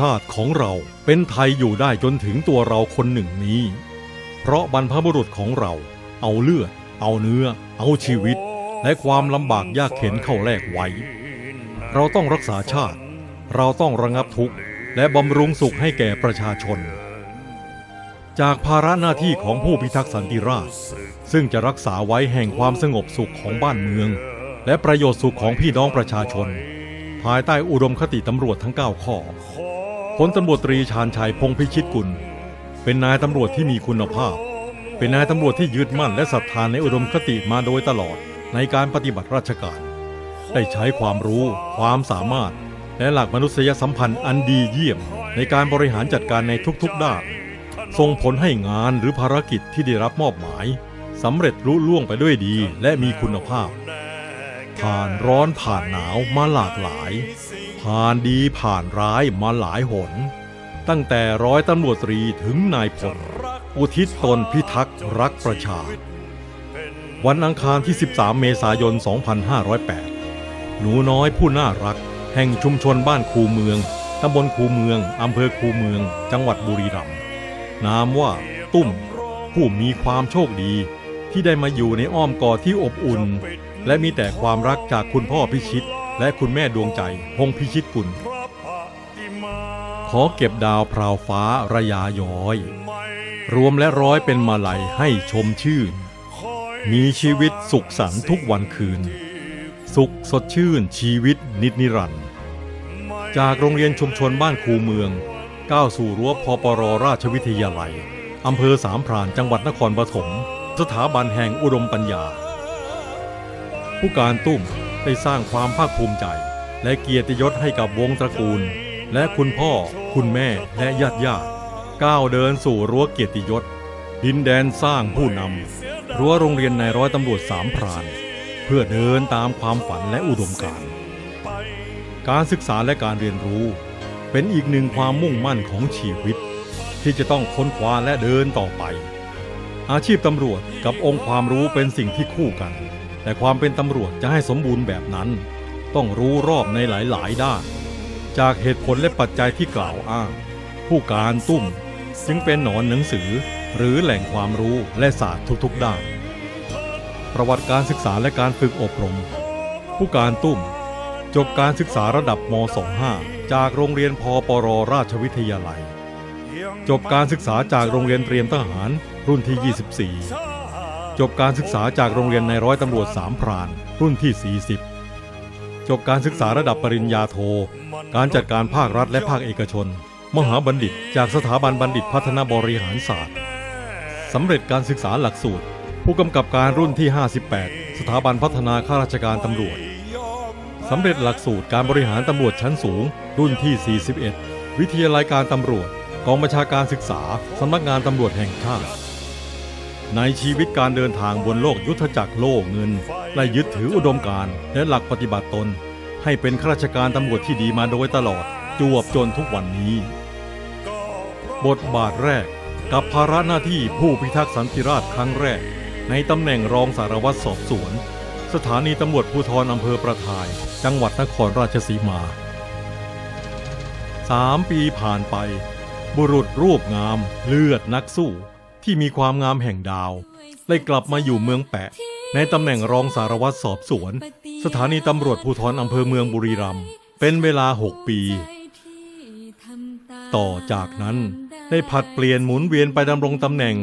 ชาติของเราเป็นไทยอยู่ได้จนถึงตัวเราคนหนึ่งนี้ เพราะบรรพบุรุษของเรา เอาเลือด เอาเนื้อ เอาชีวิต และความลำบากยากเข็นเข้าแลกไว้ เราต้องรักษาชาติ เราต้องระงับทุกข์ และบำรุงสุขให้แก่ประชาชน จากภาระหน้าที่ของผู้พิทักษ์สันติราษฎร์ซึ่งจะรักษาไว้แห่งความสงบสุขของบ้านเมือง และประโยชน์สุขของพี่น้องประชาชนภายใต้อุดมคติตำรวจทั้ง 9 ข้อ พลตำรวจตรีชาญชัยพงพิชิตกุล เป็นนายตำรวจที่มีคุณภาพ เป็นนายตำรวจที่ยึดมั่นและศรัทธานในอุดมคติมาโดยตลอดในการปฏิบัติราชการ ได้ใช้ความรู้ ความสามารถ และหลักมนุษยสัมพันธ์อันดีเยี่ยมในการบริหารจัดการในทุกๆด้านส่งผลให้งานหรือภารกิจที่ได้รับมอบหมายสำเร็จรุ่ล่วงไปด้วยดีและมีคุณภาพ ผ่านร้อนผ่านหนาวมาหลากหลาย ผ่านดีผ่านร้ายมาหลายหน ตั้งแต่ร้อยตำรวจตรีถึงนายพลอุทิศตนพิทักษ์รักประชา วันอังคารที่ 13 เมษายน 2508 หนูน้อยผู้น่ารัก แห่งชุมชนบ้านคูเมืองตำบลคูเมืองอำเภอคูเมือง จังหวัดบุรีรัมย์นามว่าตุ้ม ผู้มีความโชคดีที่ได้มาอยู่ในอ้อมกอดที่อบอุ่น และมีแต่ความรักจากคุณพ่อพิชิต และคุณแม่ดวงใจพงพิชิตกุล ขอเก็บดาวพราวฟ้าระยาย้อย รวมและร้อยเป็นมาลัยให้ชมชื่น มีชีวิตสุขสันต์ทุกวันคืน สุขสดชื่นชีวิตนิดนิรันดร์จากโรงเรียนชุมชนบ้านคูเมือง ก้าวสู่รั้วพปรราชวิทยาลัยอำเภอสามพรานจังหวัดนครปฐมสถาบันแห่งอุดมปัญญา ผู้การตุ้ม ได้สร้างความภาคภูมิใจ และเกียรติยศให้กับวงตระกูล และคุณพ่อ คุณแม่และญาติญาติก้าวเดินสู่รั้วเกียรติยศ ดินแดนสร้างผู้นำรั้วโรงเรียนนายร้อยตำรวจสามพราน เพื่อเดินตามความฝันและอุดมการณ์การศึกษาและการเรียนรู้ เป็นอีกหนึ่งความมุ่งมั่นของชีวิต ที่จะต้องค้นคว้าและเดินต่อไป อาชีพตำรวจกับองค์ความรู้เป็นสิ่งที่คู่กัน แต่ความเป็นตำรวจจะให้สมบูรณ์แบบนั้น ต้องรู้รอบในหลาย ๆ ด้าน จากเหตุผลและปัจจัยที่กล่าวอ้าง ผู้การตุ้มจึงเป็นหนอนหนังสือหรือแหล่งความรู้และศาสตร์ทุก ๆ ด้าน ประวัติการศึกษาและการฝึกอบรม ผู้การตุ้มจบการศึกษาระดับม .25 จากโรงเรียนพปรราชวิทยาลัย จบการศึกษาจากโรงเรียนเตรียมทหารรุ่นที่ 24 จบการศึกษาจากโรงเรียนในร้อยตำรวจสามพราน รุ่นที่ 40 จบการศึกษาระดับปริญญาโท การจัดการภาครัฐและภาคเอกชน มหาบัณฑิต จากสถาบันบัณฑิตพัฒนาบริหารศาสตร์สำเร็จการศึกษาหลักสูตร ผู้กำกับการรุ่นที่ 58 สถาบันพัฒนาข้าราชการตำรวจสำเร็จหลักสูตรการบริหารตำรวจชั้นสูง รุ่นที่ 41 วิทยาลัยการตำรวจ กองบัญชาการศึกษาสำนักงานตำรวจแห่งชาติ ในชีวิตการเดินทางบนโลกยุทธจักรโลกเงินได้ยึดถืออุดมการณ์และหลักปฏิบัติตน ให้เป็นข้าราชการตำรวจที่ดีมาโดยตลอดจวบจนทุกวันนี้ บทบาทแรกกับภาระหน้าที่ผู้พิทักษ์สันติราษฎร์ครั้งแรก ในตำแหน่งรองสารวัตรสอบสวน สถานีตำรวจภูธรอำเภอประทาย จังหวัดนครราชสีมาสามปีผ่านไป บุรุษรูปงามเลือดนักสู้ ที่มีความงามแห่งดาว ได้กลับมาอยู่เมืองแปะ ในตำแหน่งรองสารวัตรสอบสวน สถานีตำรวจภูธรอำเภอเมืองบุรีรัมย์เป็นเวลา6ปี ต่อจากนั้นได้ผัดเปลี่ยนหมุนเวียนไปดำรงตำแหน่ง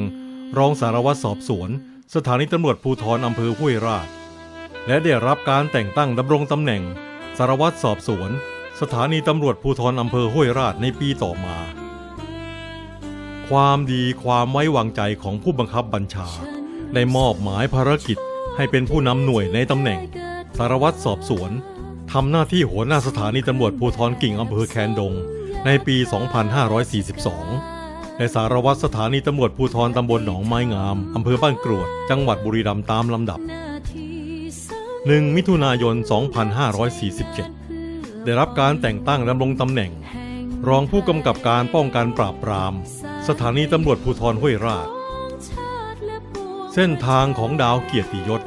รองสารวัตรสอบสวน สถานีตำรวจภูธรอำเภอห้วยราช และได้รับการแต่งตั้งดำรงตำแหน่ง สารวัตรสอบสวน สถานีตำรวจภูธรอำเภอห้วยราชในปีต่อมา ความดีความไว้วางใจของผู้บังคับบัญชา ได้มอบหมายภารกิจให้เป็นผู้นำหน่วยในตำแหน่ง สารวัตรสอบสวนทำหน้าที่หัวหน้าสถานีตำรวจภูธรกิ่งอำเภอแคนดง ในปี 2542และสารวัตรสถานีตำรวจภูธรตำบลหนองไม้งามอำเภอบ้านกรวด จังหวัดบุรีรัมย์ตามลำดับ 1 มิถุนายน 2547 ได้รับการแต่งตั้งดำรงตำแหน่ง รองผู้กำกับการป้องกันปราบปราม สถานีตำรวจภูธรห้วยราช เส้นทางของดาวเกียรติยศ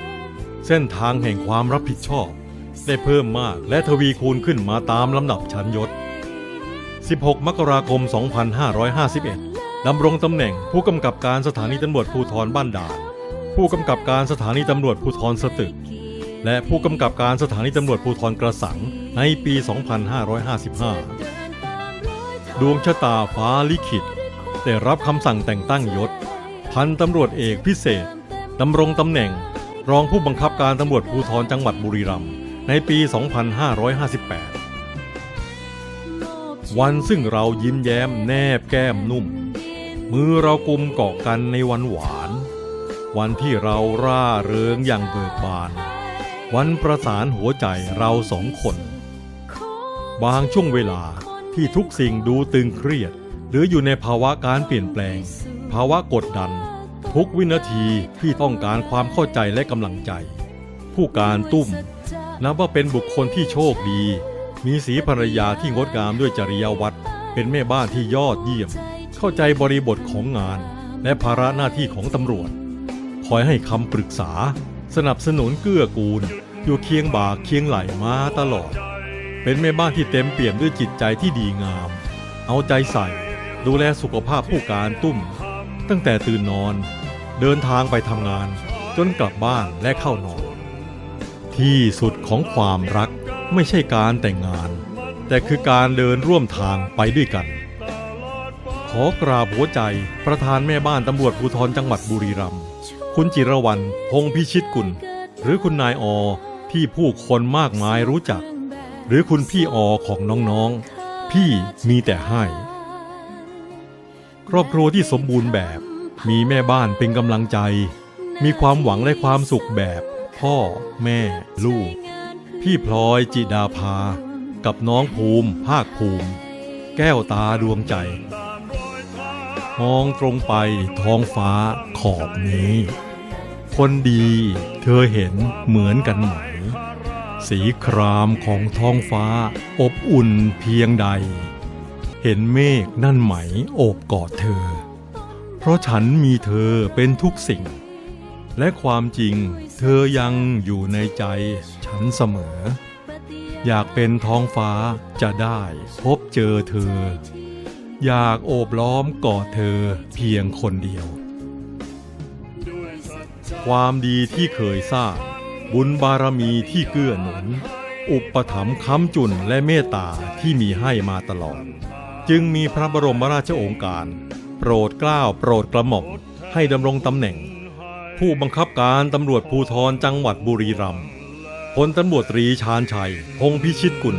เส้นทางแห่งความรับผิดชอบ ได้เพิ่มมากและทวีคูณขึ้นมาตามลำดับชั้นยศ 16 มกราคม 2551 ดำรงตำแหน่งผู้กำกับการสถานีตำรวจภูธรบ้านด่านผู้กำกับการสถานีตำรวจภูธรสตึก และผู้กำกับการสถานีตำรวจภูธรกระสังในปี 2555 ดวงชะตาฟ้าลิขิต ได้รับคำสั่งแต่งตั้งยศ พันตำรวจเอกพิเศษดำรงตำแหน่ง รองผู้บังคับการตำรวจภูธรจังหวัดบุรีรัมย์ในปี 2558 วันซึ่งเรายิ้มแย้มแนบแก้มนุ่ม มือเรากุมเกาะกันในวันหวาน วันที่เราร่าเริงอย่างเบิกบาน วันประสานหัวใจเราสองคน บางช่วงเวลา ที่ทุกสิ่งดูตึงเครียด หรืออยู่ในภาวะการเปลี่ยนแปลง ภาวะกดดัน ทุกวินาทีที่ต้องการความเข้าใจและกำลังใจ ผู้การตุ้มนับว่าเป็นบุคคลที่โชคดี มีสีภรรยาที่งดงามด้วยจริยวัตรเป็นแม่บ้านที่ยอดเยี่ยม เข้าใจบริบทของงาน และภาระหน้าที่ของตำรวจ คอยให้คำปรึกษา สนับสนุนเกื้อกูล อยู่เคียงบ่าเคียงไหลมาตลอด เป็นแม่บ้านที่เต็มเปี่ยมด้วยจิตใจที่ดีงาม เอาใจใส่ ดูแลสุขภาพผู้การตุ้ม ตั้งแต่ตื่นนอน เดินทางไปทำงาน จนกลับบ้านและเข้านอน ที่สุดของความรักไม่ใช่การแต่งงาน แต่คือการเดินร่วมทางไปด้วยกัน ขอกราบหัวใจประธานแม่บ้านตำรวจภูธรจังหวัดบุรีรัมย์คุณจิรวรรณพงพิชิตกุล หรือคุณนายอ ที่ผู้คนมากมายรู้จัก หรือคุณพี่อของน้องๆ พี่มีแต่ให้ ครอบครัวที่สมบูรณ์แบบ มีแม่บ้านเป็นกำลังใจ มีความหวังและความสุขแบบ พ่อ แม่ ลูก พี่พลอยจิดาภา กับน้องภูมิ ภาคภูมิ แก้วตาดวงใจ มองตรงไปท้องฟ้าขอบนี้ คนดีเธอเห็นเหมือนกันไหม สีครามของท้องฟ้า อบอุ่นเพียงใด เห็นเมฆนั่นไหมโอบกอดเธอ เพราะฉันมีเธอเป็นทุกสิ่ง และความจริงเธอยังอยู่ในใจฉันเสมอ อยากเป็นท้องฟ้าจะได้พบเจอเธอ อยากโอบล้อมกอดเธอเพียงคนเดียว ความดีที่เคยสร้าง บุญบารมีที่เกื้อหนุน อุปถัมภ์ค้ำจุนและเมตตาที่มีให้มาตลอด จึงมีพระบรมราชโองการ โปรดเกล้าโปรดกระหม่อมให้ดำรงตำแหน่ง ผู้บังคับการตำรวจภูธรจังหวัดบุรีรัมย์พลตำรวจตรีชาญชัย พงพิชิตกุล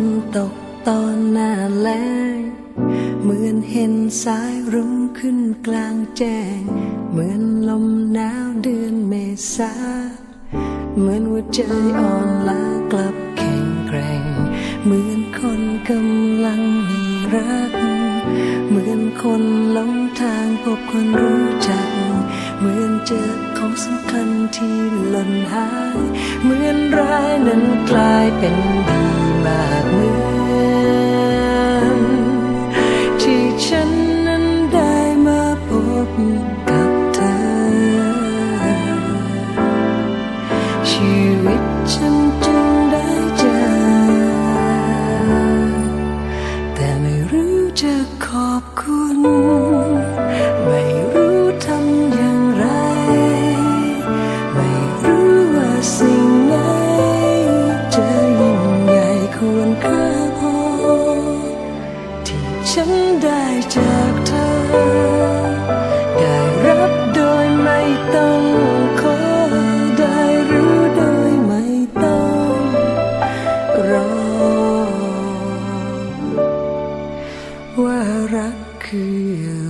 นตกตอนหน้าแล้งเหมือนเห็นสายรุ้งขึ้นกลางแจ้ง เหมือนลมหนาวเดือนเมษา เหมือนหัวใจอ่อนล้ากลับแข็งแกร่ง เหมือนคนกำลังมีรัก เหมือนคนหลงทางพบคนรู้จัก เหมือนเจอ ของสำคัญที่หล่นหาย เหมือนร้ายนั้นกลายเป็นดีมากเมื่อ que